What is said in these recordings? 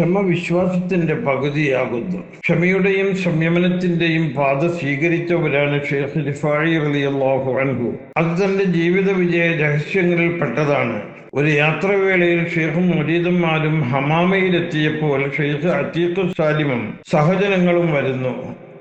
ക്ഷമ വിശ്വാസത്തിന്റെ പകുതിയാകുന്നു. ക്ഷമയുടെയും സംയമനത്തിന്റെയും പാത സ്വീകരിച്ചവരാണ് ഷെയ്ഖ് റളിയല്ലാഹു അൻഹു. അത് തന്റെ ജീവിത വിജയ രഹസ്യങ്ങളിൽ പെട്ടതാണ്. ഒരു യാത്രവേളയിൽ ഷെയ്ഖും മുരീദന്മാരും ഹമാമയിലെത്തിയപ്പോൾ ഷെയ്ഖ് അത്തീഖ് സാലിമും സഹജനങ്ങളും വരുന്നു.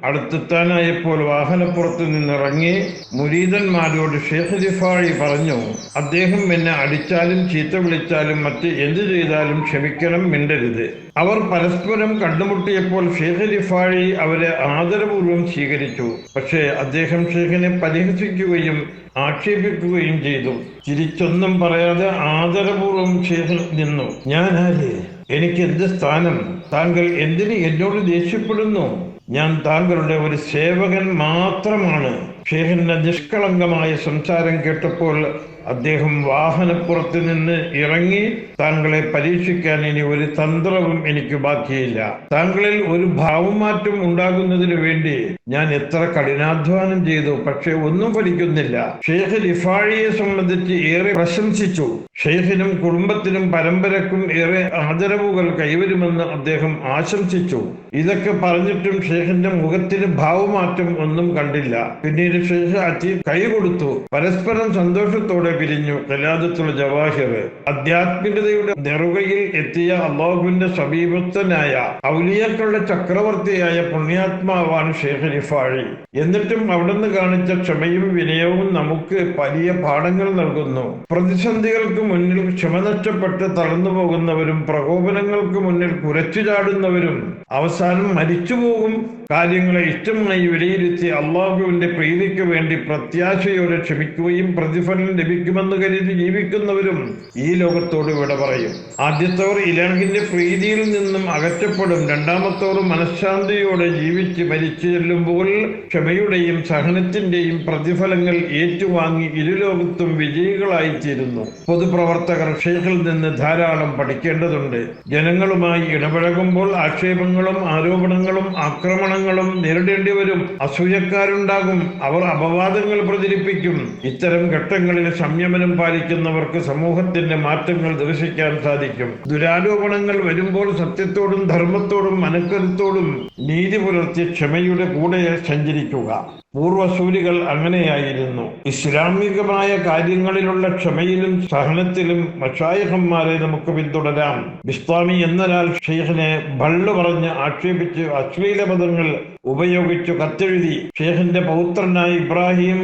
അടുത്തെത്താനായപ്പോൾ വാഹനപ്പുറത്ത് നിന്നിറങ്ങി മുരീതന്മാരോട് ഷേഖ് ദിഫാഴി പറഞ്ഞു അദ്ദേഹം എന്നെ അടിച്ചാലും ചീത്ത വിളിച്ചാലും മറ്റ് എന്തു ചെയ്താലും ക്ഷമിക്കണം മിണ്ടരുത്. അവർ പരസ്പരം കണ്ടുമുട്ടിയപ്പോൾ ഷേഖ് റിഫാഴി അവരെ ആദരപൂർവം സ്വീകരിച്ചു. പക്ഷേ അദ്ദേഹം ഷേഖിനെ പരിഹസിക്കുകയും ആക്ഷേപിക്കുകയും ചെയ്തു. തിരിച്ചൊന്നും പറയാതെ ആദരപൂർവം ഷേഖ് നിന്നു. ഞാനാരേ എനിക്ക് എന്ത് സ്ഥാനം? താങ്കൾ എന്തിന് എന്നോട് ദേഷ്യപ്പെടുന്നു? ഞാൻ താങ്കളുടെ ഒരു സേവകൻ മാത്രമാണ്. ഷേഹിന്റെ നിഷ്കളങ്കമായ സംസാരം കേട്ടപ്പോൾ അദ്ദേഹം വാഹനപ്പുറത്ത് നിന്ന് ഇറങ്ങി താങ്കളെ പരീക്ഷിക്കാൻ ഇനി ഒരു തന്ത്രവും എനിക്ക് ബാക്കിയില്ല. താങ്കളിൽ ഒരു ഭാവമാറ്റം ഉണ്ടാകുന്നതിന് വേണ്ടി ഞാൻ എത്ര കഠിനാധ്വാനം ചെയ്തു പക്ഷെ ഒന്നും ഫലിക്കുന്നില്ല. ഷെയ്ഖ് ലിഫാഴിയെ സംബന്ധിച്ച് ഏറെ പ്രശംസിച്ചു. ഷെയ്ഖിനും കുടുംബത്തിനും പരമ്പരക്കും ഏറെ ആദരവുകൾ കൈവരുമെന്ന് അദ്ദേഹം ആശംസിച്ചു. ഇതൊക്കെ പറഞ്ഞിട്ടും ഷെയ്ഖിന്റെ മുഖത്തിന് ഭാവമാറ്റം ഒന്നും കണ്ടില്ല. പിന്നീട് ഷെയ്ഖ് അച്ചി കൈ കൊടുത്തു പരസ്പരം സന്തോഷത്തോടെ പിരിഞ്ഞു. കലാദത്തുള്ള ജവാഹിർ. ആധ്യാത്മികതയുടെ നെറുകയിൽ എത്തിയ അള്ളാഹുവിന്റെ സമീപസ്ഥനായ ഔലിയക്കളുടെ ചക്രവർത്തിയായ പുണ്യാത്മാവാണ് ഷേഖ് റിഫാഴി. എന്നിട്ടും അവിടുന്ന് കാണിച്ച ക്ഷമയും വിനയവും നമുക്ക് വലിയ പാഠങ്ങൾ നൽകുന്നു. പ്രതിസന്ധികൾക്ക് മുന്നിൽ ക്ഷമ നഷ്ടപ്പെട്ട് തളർന്നു പോകുന്നവരും പ്രകോപനങ്ങൾക്ക് മുന്നിൽ കുരച്ചു ചാടുന്നവരും അവസാനം മരിച്ചുപോകും കാര്യങ്ങളെ ഇഷ്ടമായി വിലയിരുത്തി അള്ളാഹുവിന്റെ പ്രീതിക്ക് വേണ്ടി പ്രത്യാശയോടെ ക്ഷമിക്കുകയും പ്രതിഫലം ലഭിക്കുമെന്ന് കരുതി ജീവിക്കുന്നവരും ഈ ലോകത്തോട് വിട പറയും. ആദ്യത്തവർ ഇലാഹിന്റെ പ്രീതിയിൽ നിന്നും അകറ്റപ്പെടും. രണ്ടാമത്തവർ മനഃശാന്തിയോടെ ജീവിച്ച് മരിച്ചു ചെല്ലുമ്പോൾ ക്ഷമയുടെയും സഹനത്തിന്റെയും പ്രതിഫലങ്ങൾ ഏറ്റുവാങ്ങി ഇരുലോകത്തും വിജയികളായിത്തീരുന്നു പൊതുപ്രവർത്തകർ ഷെയ്ഖിൽ നിന്ന് ധാരാളം പഠിക്കേണ്ടതുണ്ട്. ജനങ്ങളുമായി ഇടപഴകുമ്പോൾ ആക്ഷേപങ്ങളും ആരോപണങ്ങളും ആക്രമണങ്ങളും നേരിടേണ്ടി വരും. അസൂയക്കാരുണ്ടാകും. അവർ അപവാദങ്ങൾ പ്രചരിപ്പിക്കും. ഇത്തരം ഘട്ടങ്ങളിൽ സംയമനം പാലിക്കുന്നവർക്ക് സമൂഹത്തിന്റെ മാറ്റങ്ങൾ ദർശിക്കാൻ സാധിക്കും. ദുരാരോപണങ്ങൾ വരുമ്പോൾ സത്യത്തോടും ധർമ്മത്തോടും മനക്കരുത്തോടും നീതി പുലർത്തി ക്ഷമയുടെ കൂടെ സഞ്ചരിക്കുക. പൂർവസൂരികൾ അങ്ങനെയായിരുന്നു. ഇസ്ലാമികമായ കാര്യങ്ങളിലുള്ള ക്ഷമയിലും സഹനത്തിലും മഷായഹന്മാരെ നമുക്ക് പിന്തുടരാം. ബിസ്താമി എന്നൊരാൾ ഷെയ്ഖിനെ ഭള്ളു പറഞ്ഞ് ആക്ഷേപിച്ച് അശ്ലീല പദങ്ങൾ ഉപയോഗിച്ചു കത്തെഴുതി ഷെയ്ഖിന്റെ പൗത്രനായ ഇബ്രാഹിം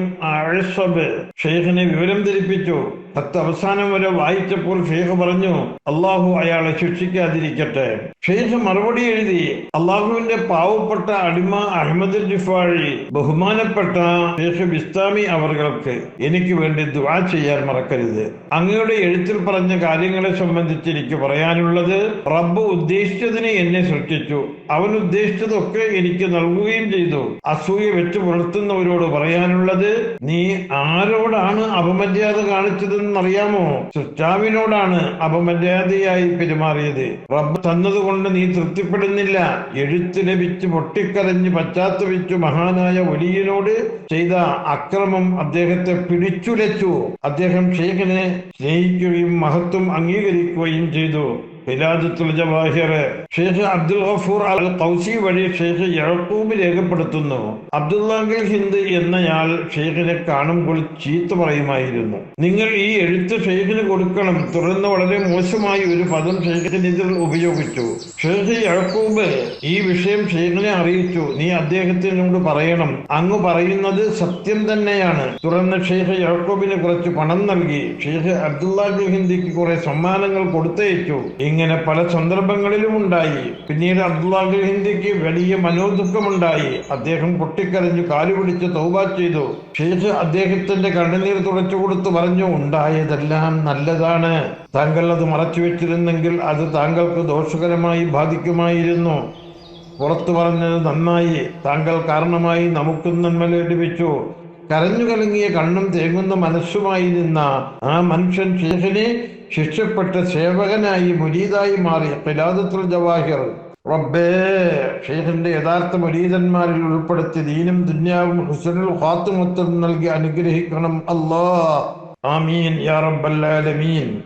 ഷെയ്ഖിനെ വിവരം ധരിപ്പിച്ചു. കത്ത് അവസാനം വരെ വായിച്ചപ്പോൾ ഷെയ്ഖ് പറഞ്ഞു അള്ളാഹു അയാളെ ശിക്ഷിക്കാതിരിക്കട്ടെ. ഷെയ്ഖ് മറുപടി എഴുതി അള്ളാഹുവിന്റെ പാവപ്പെട്ട അടിമ അഹമ്മദ് ജിഫാഴി ബഹുമാനപ്പെട്ട ഷെയ്ഖ് ബിസ്താമി അവർക്ക് എനിക്ക് വേണ്ടി ദുവാ ചെയ്യാൻ മറക്കരുത്. അങ്ങയുടെ എഴുത്തിൽ പറഞ്ഞ കാര്യങ്ങളെ സംബന്ധിച്ച് എനിക്ക് പറയാനുള്ളത് റബ്ബ് ഉദ്ദേശിച്ചതിനെ എന്നെ സൃഷ്ടിച്ചു. അവൻ ഉദ്ദേശിച്ചതൊക്കെ എനിക്ക് നൽകുകയും ചെയ്തു. അസൂയ വെച്ച് പുലർത്തുന്നവരോട് പറയാനുള്ളത് നീ ആരോടാണ് അപമര്യാദ കാണിച്ചതെന്നറിയാമോ സൃഷ്ടാവിനോടാണ് അപമര്യാദയായി പെരുമാറിയത്. റബ്ബ് തന്നതുകൊണ്ട് നീ തൃപ്തിപ്പെടുന്നില്ല. എഴുത്ത് ലഭിച്ച് പൊട്ടിക്കരഞ്ഞ് പശ്ചാത്തപിച്ചു മഹാനായ ഒലിയനോട് ചെയ്ത അക്രമം അദ്ദേഹത്തെ പിടിച്ചുലച്ചു. അദ്ദേഹം ഷെയ്ഖിനെ സ്നേഹിക്കുകയും മഹത്വം അംഗീകരിക്കുകയും ചെയ്തു. ഹിലാദത്തുൽ ജവാഹിർ ഷെയ്ഖ് അബ്ദുൽ ഗഫൂർ അൽ കൗസി വഴി ഷെയ്ഖ് യഴക്കൂബ് രേഖപ്പെടുത്തുന്നു. അബ്ദുല്ലാഹിൽ ഹിന്ദ് എന്നയാൾ ഷെയ്ഖിനെ കാണുമ്പോൾ ചീത്ത പറയുമായിരുന്നു. നിങ്ങൾ ഈ എഴുത്ത് ഷെയ്ഖിന് കൊടുക്കണം. തുടർന്ന് വളരെ മോശമായി ഒരു പദം ഷെയ്ഖിനെതിൽ ഉപയോഗിച്ചു. ഷെയ്ഖ് യഴക്കൂബ് ഈ വിഷയം ഷെയ്ഖിനെ അറിയിച്ചു. നീ അദ്ദേഹത്തിനോട് പറയണം. അങ്ങ് പറയുന്നത് സത്യം തന്നെയാണ്. തുടർന്ന് ഷെയ്ഖ് യഴക്കൂബിന് കുറച്ച് പണം നൽകി. ഷെയ്ഖ് അബ്ദുല്ലാഹിൽ ഹിന്ദിക്ക് കുറെ സമ്മാനങ്ങൾ കൊടുത്തയച്ചു. ഇങ്ങനെ പല സന്ദർഭങ്ങളിലും ഉണ്ടായി. പിന്നീട് അബ്ദുല്ലാഹി വലിയ മനോദുഃഖമുണ്ടായി. അദ്ദേഹം പൊട്ടിക്കരഞ്ഞു കാലുപിടിച്ച് തൗബ ചെയ്തു. ഷെയ്ഖ് അദ്ദേഹത്തിന്റെ കണ്ണുനീർ തുടച്ചു കൊടുത്തു പറഞ്ഞു ഉണ്ടായതെല്ലാം നല്ലതാണ്. താങ്കൾ അത് മറച്ചു വെച്ചിരുന്നെങ്കിൽ അത് താങ്കൾക്ക് ദോഷകരമായി ബാധിക്കുമായിരുന്നു. പുറത്തു പറഞ്ഞത് നന്നായി. താങ്കൾ കാരണമായി നമുക്കും നന്മ ലഭിച്ചു കരഞ്ഞു കലങ്ങിയ കണ്ണും തേങ്ങുന്ന മനസ്സുമായി നിന്ന ആ മനുഷ്യൻ ശേഷനെ ശിക്ഷപ്പെട്ട സേവകനായി മുരീതായി മാറി. ഖിലാദത്തുൽ ജവാഹിർ. റബ്ബേ ഷെയ്ഖിന്റെ യഥാർത്ഥ മുരീതന്മാരിൽ ഉൾപ്പെടുത്തി ദീനും ദുന്യാവും ഹുസനുൽ ഖാത്തുമത്തും നൽകി അനുഗ്രഹിക്കണം അല്ലാ ആമീൻ. യാ റബ്ബൽ